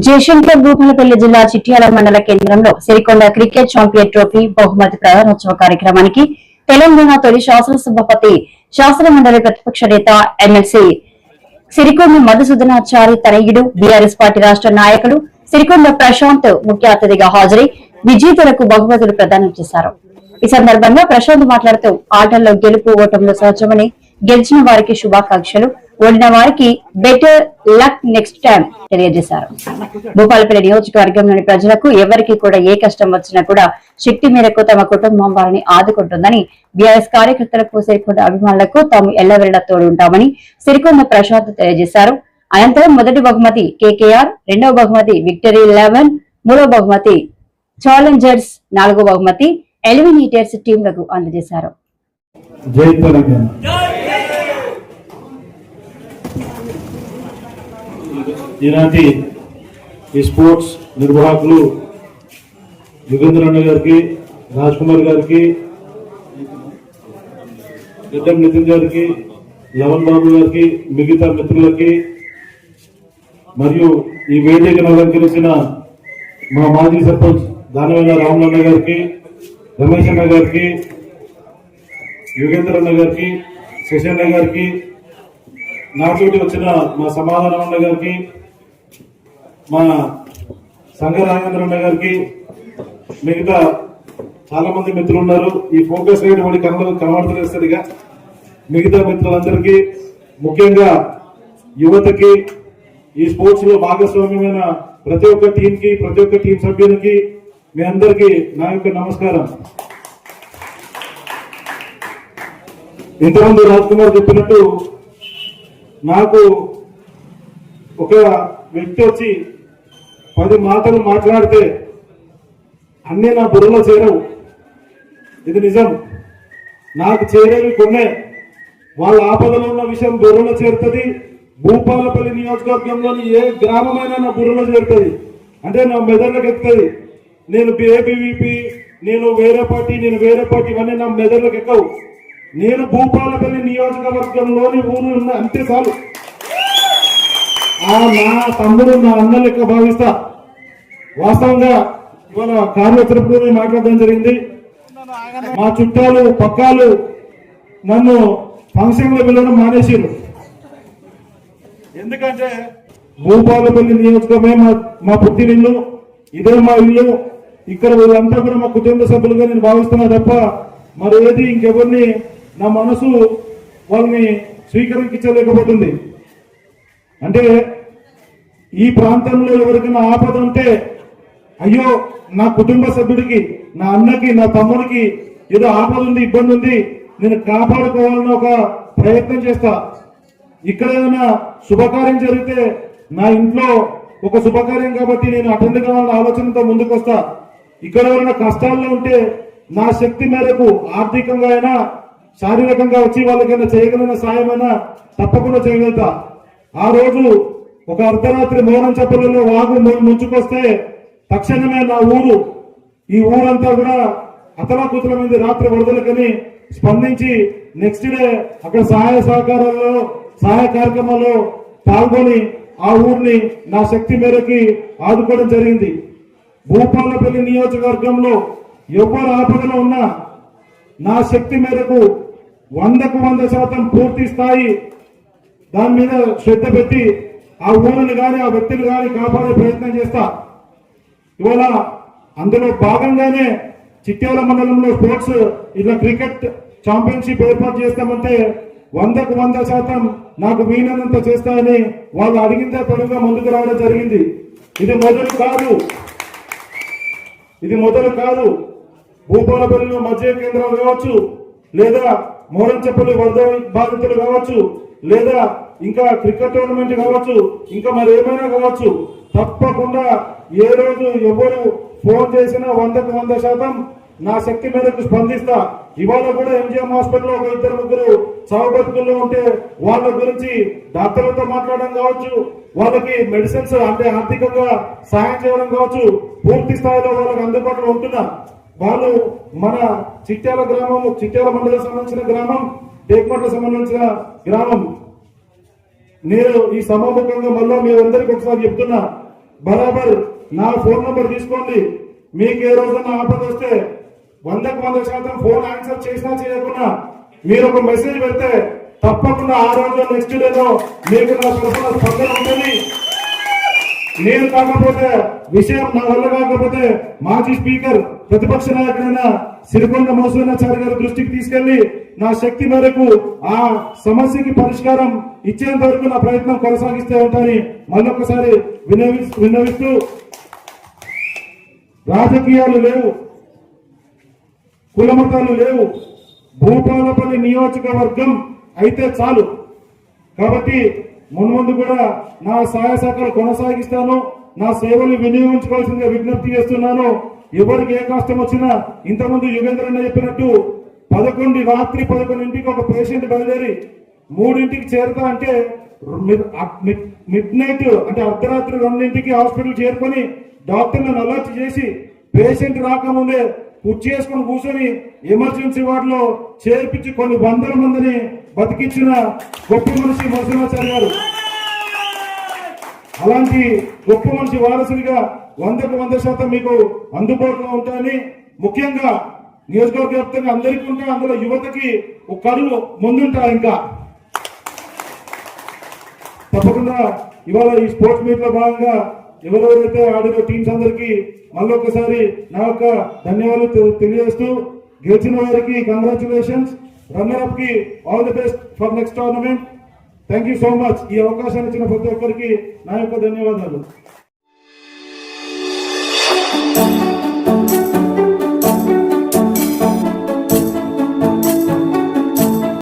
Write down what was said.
జయశంకర్ భూపాలపల్లి జిల్లా చిట్యాల మండల కేంద్రంలో సిరికొండ క్రికెట్ ఛాంపియన్ ట్రోఫీ బహుమతి ప్రదానోత్సవ కార్యక్రమానికి తెలంగాణ తొలి శాసనసభాపతి శాసన మండలి ప్రతిపక్ష నేత ఎమ్మెల్సీ సిరికొండ మధుసూదనాచారి తనయుడు బీఆర్ఎస్ పార్టీ రాష్ట్ర నాయకుడు సిరికొండ ప్రశాంత్ ముఖ్య అతిథిగా హాజరై విజేతలకు బహుమతులు ప్రదానం చేశారు. ఈ సందర్భంగా ప్రశాంత్ మాట్లాడుతూ ఆటల్లో గెలుపు ఓటంలో సహజమని గెలిచిన వారికి శుభాకాంక్షలు. ఓడిన వారికి బెటర్ లక్ నెక్స్ట్ టైం తెలియజేశారు. భూపాలపల్లి నియోజకవర్గంలోని ప్రజలకు ఎవరికి కూడా ఏ కష్టం వచ్చినా కూడా శక్తి మేరకు తమ కుటుంబం వారిని ఆదుకుంటుందని బీఆర్ఎస్ కార్యకర్తలకు సిరికొండ అభిమానులకు తాము ఎల్లవెల్లా తోడు ఉంటామని సిరికొండ ప్రశాంత్ తెలియజేశారు. అనంతరం మొదటి బహుమతి కేకేఆర్ రెండవ బహుమతి విక్టరీ లెవెన్ మూడవ బహుమతి ఛాలెంజర్స్ నాలుగో బహుమతి ఎలిమినేటర్స్ టీంలకు అందజేశారు. జై తెలంగాణ ఈనాటి ఈ స్పోర్ట్స్ నిర్వాహకులు యుగేంద్ర అన్న గారికి రాజ్ కుమార్ గారికి గడ్డం నితిన్ గారికి లవన్ బాబు గారికి మిగతా మిత్రులకి మరియు ఈ వేదికను అలంకరించిన మా మాజీ సర్పంచ్ దానవేల రామలన్న గారికి రమేష్ అన్న గారికి యుగేంద్ర అన్న గారికి శశన్న గారికి నాతోటి వచ్చిన మా సమాధానం గారికి మా సంఘ రాజేంద్ర గారికి మిగతా చాలా మంది మిత్రులు ఉన్నారు ఈ ఫోకస్ రేట్ వాడి కనబడ కనబడతలేదు సరిగా మిగతా మిత్రులందరికీ ముఖ్యంగా యువతకి ఈ స్పోర్ట్స్లో భాగస్వామ్యమైన ప్రతి ఒక్క టీం కి ప్రతి ఒక్క టీం సభ్యునికి మీ అందరికీ నా యొక్క నమస్కారం. ఇంతకుముందు రాజ్ కుమార్ చెప్పినట్టు నాకు ఒక వ్యక్తి వచ్చి పది మాటలు మాట్లాడితే అన్నీ నా బుర్రలో చేరవు. ఇది నిజం. నాకు చేరేవి కొన్నే. వాళ్ళ ఆపదలో ఉన్న విషయం బుర్రలో చేరుతుంది. భూపాలపల్లి నియోజకవర్గంలోని ఏ గ్రామమైనా నా బుర్రలో చేరుతుంది. అంటే నా మెదడులకు ఎక్కుతుంది. నేను ఏబీవీపీ నేను వేరే పార్టీ నేను వేరే పార్టీ ఇవన్నీ నా మెదడులకు ఎక్కవు. నేను భూపాలపల్లి నియోజకవర్గంలోని ఊరు ఉన్న అంతే చాలు. ఆ నా తమ్ముడు నా అన్న లెక్క భావిస్తా. వాస్తవంగా ఇవాళ కారు వచ్చినప్పుడు నేను మాట్లాడడం జరిగింది. మా చుట్టాలు పక్కాలు నన్ను ఫంక్షన్లో వెళ్ళడం మానేసారు ఎందుకంటే భూపాలపల్లి నియోజకమే మా మా పుట్టినిల్లు ఇదే మా ఇల్లు. ఇక్కడ వీళ్ళంతా కూడా మా కుటుంబ సభ్యులుగా నేను భావిస్తున్నా తప్ప మరి ఏది ఇంకెవరిని నా మనసు వాళ్ళని స్వీకరించలేకపోతుంది. అంటే ఈ ప్రాంతంలో ఎవరికైనా ఆపద ఉంటే అయ్యో నా కుటుంబ సభ్యుడికి నా అన్నకి నా తమ్ముడికి ఏదో ఆపద ఉంది ఇబ్బంది ఉంది నేను కాపాడుకోవాలని ఒక ప్రయత్నం చేస్తా. ఇక్కడ ఏదైనా శుభకార్యం జరిగితే నా ఇంట్లో ఒక శుభకార్యం కాబట్టి నేను అటెండ్ కావాలన్న ఆలోచనతో ముందుకు వస్తా ఇక్కడ ఎవరైనా కష్టాల్లో ఉంటే నా శక్తి మేరకు ఆర్థికంగా అయినా శారీరకంగా వచ్చి వాళ్ళకైనా చేయగలిగిన సాయమైనా తప్పకుండా చేయగలుగుతా. ఆ రోజు ఒక అర్ధరాత్రి మౌనం చెప్పలలో వాగు ముంచుకొస్తే తక్షణమే నా ఊరు ఈ ఊరంతా కూడా అతలాకుతలమైంది రాత్రి వరదలకని స్పందించి నెక్స్ట్ డే అక్కడ సహాయ సహకారాల్లో సహాయ కార్యక్రమాల్లో పాల్గొని ఆ ఊరిని నా శక్తి మేరకి ఆదుకోవడం జరిగింది. భూపాలపల్లి నియోజకవర్గంలో ఎవరు ఆపదలో ఉన్నా నా శక్తి మేరకు వందకు వంద శాతం పూర్తి స్థాయి దాని మీద శ్రద్ధ పెట్టి ఆ ఊరిని కానీ ఆ వ్యక్తిని కానీ కాపాడే ప్రయత్నం చేస్తా. ఇవాళ అందులో భాగంగానే చిట్యాల మండలంలో స్పోర్ట్స్ ఇలా క్రికెట్ ఛాంపియన్షిప్ ఏర్పాటు చేస్తామంటే వందకు వంద శాతం నాకు వీలైనంత చేస్తాయని వాళ్ళు అడిగిందే పడుగా ముందుకు రావడం జరిగింది. ఇది మొదలు కాదు. ఇది మొదలు కాదు. భూపాలపల్లిలో మధ్య కేంద్రాలు కావచ్చు లేదా మోరంచపల్లి వరద బాధితులు కావచ్చు లేదా ఇంకా క్రికెట్ టోర్నమెంట్ కావచ్చు ఇంకా మరి ఏమైనా కావచ్చు తప్పకుండా ఏ రోజు ఎవరు ఫోన్ చేసినా వందకు వంద శాతం నా శక్తి మేరకు స్పందిస్తా. ఇవాళ కూడా ఎంజిఎం హాస్పిటల్లో ఒక ఇద్దరు ముగ్గురు చావు బతుకుల్లో ఉంటే వాళ్ళ గురించి డాక్టర్లతో మాట్లాడడం కావచ్చు వాళ్ళకి మెడిసిన్స్ అంటే ఆర్థికంగా సహాయం చేయడం కావచ్చు పూర్తి స్థాయిలో వాళ్ళకి అందుబాటులో ఉంటున్నా. వాళ్ళు మన చిట్యాల గ్రామం చిట్యాల మండలం సంబంధించిన గ్రామం టేక్మట్లకు సంబంధించిన గ్రామం. నేను ఈ సమాముఖంగా మళ్ళీ మీ అందరికి ఒకసారి చెప్తున్నా బరాబర్ నా ఫోన్ నంబర్ తీసుకోండి. మీకు ఏ రోజున ఆపద వస్తే వందకు వంద శాతం ఫోన్ ఆన్సర్ చేసినా చేయకుండా మీరు ఒక మెసేజ్ పెడితే తప్పకుండా ఆ రోజు నెక్స్ట్ డేలో మీకు నా తరఫున స్పందన ఉంటుంది. నేను కాకపోతే విషయం నా వల్ల కాకపోతే మాజీ స్పీకర్ ప్రతిపక్ష నాయకుడైన సిరికొండ మోసూనాచారి గారి దృష్టికి తీసుకెళ్ళి నా శక్తి మేరకు ఆ సమస్యకి పరిష్కారం ఇచ్చేంత వరకు నా ప్రయత్నం కొనసాగిస్తూ ఉంటానని మళ్ళొకసారి వినవి విన్నవిస్తూ రాజకీయాలు లేవు కులమతాలు లేవు. భూపాలపల్లి నియోజకవర్గం అయితే చాలు. కాబట్టి మున్ముందు కూడా నా సహాయ శాఖలు కొనసాగిస్తాను. నా సేవలు వినియోగించుకోవాల్సిందిగా విజ్ఞప్తి చేస్తున్నాను. ఎవరికి ఏ కష్టం వచ్చినా ఇంతకుముందు యుగేంద్ర అన్న చెప్పినట్టు పదకొండు రాత్రి పదకొండింటికి ఒక పేషెంట్ బయలుదేరి మూడింటికి చేరుతా అంటే మిడ్ నైట్ అంటే అర్ధరాత్రి రెండింటికి హాస్పిటల్ చేరుకొని డాక్టర్లను అలర్ట్ చేసి పేషెంట్ రాకముందే కుర్చీ చేసుకొని కూర్చొని ఎమర్జెన్సీ వార్డులో చేర్పించి కొన్ని వందల మందిని బతికించిన గొప్ప మనిషి నరసింహాచారి గారు. అలాంటి గొప్ప మనిషి వారసుడిగా వందకు వంద శాతం మీకు అందుబాటులో ఉంటాయని ముఖ్యంగా నియోజకవర్గ వ్యాప్తంగా అందరికీ ఉంటా అందులో యువతకి ఒక కరువు ముందుంటా ఇంకా. తప్పకుండా ఇవాళ ఈ స్పోర్ట్స్ మీట్లో భాగంగా ఎవరెవరైతే ఆడిన టీమ్స్ అందరికి మళ్ళొకసారి నా యొక్క ధన్యవాదాలు తెలియజేస్తూ గెలిచిన వారికి congratulations runner అప్కి all the best for next tournament thank you so much ఈ అవకాశాన్ని ఇచ్చిన ప్రతి ఒక్కరికి నా యొక్క ధన్యవాదాలు.